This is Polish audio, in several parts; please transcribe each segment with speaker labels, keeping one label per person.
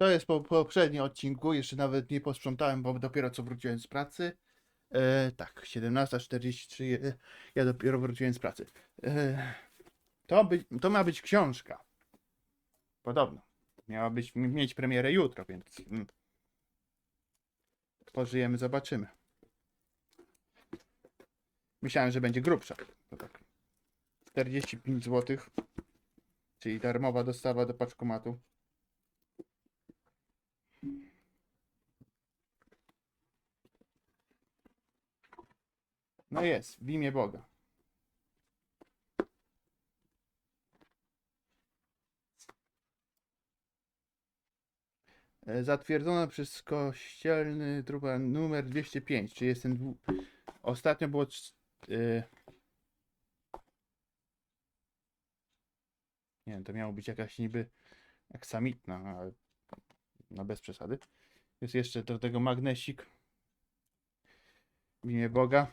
Speaker 1: To jest po poprzednim odcinku, jeszcze nawet nie posprzątałem, bo dopiero co wróciłem z pracy. E, tak, 17.43, e, ja dopiero wróciłem z pracy. E, to, by, to ma być książka. Podobno. Miała być, mieć premierę jutro, więc mm, pożyjemy, zobaczymy. Myślałem, że będzie grubsza. To tak. 45 zł, czyli darmowa dostawa do paczkomatu. No jest, w imię Boga. E, Zatwierdzono przez kościelny trupa numer 205, czyli jest ten dwu... Ostatnio było... e, Nie wiem, to miało być jakaś niby aksamitna, ale no bez przesady. Jest jeszcze do tego magnesik w imię Boga.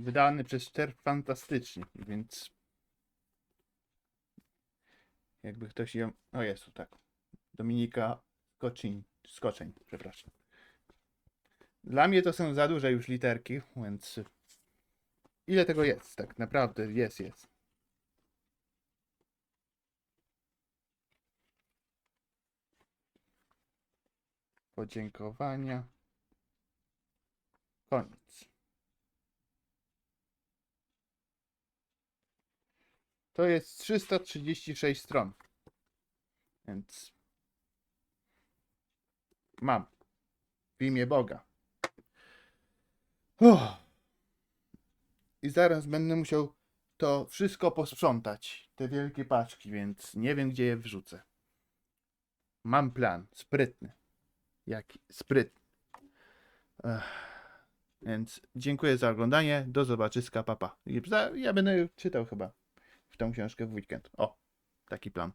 Speaker 1: Wydany przez Czerw Fantastycznie, więc jakby ktoś ją... O jest tu, tak. Dominika Skoczyń, Skoczeń, przepraszam. Dla mnie to są za duże już literki, więc ile tego jest? Tak naprawdę jest, jest. Podziękowania. Koniec. To jest 336 stron. Więc mam. W imię Boga. Uff. I zaraz będę musiał to wszystko posprzątać. Te wielkie paczki, więc nie wiem, gdzie je wrzucę. Mam plan. Sprytny. Jaki sprytny. Ech. Więc dziękuję za oglądanie. Do zobaczyska, papa. Za- Ja będę czytał chyba tą książkę w weekend. O, taki plan.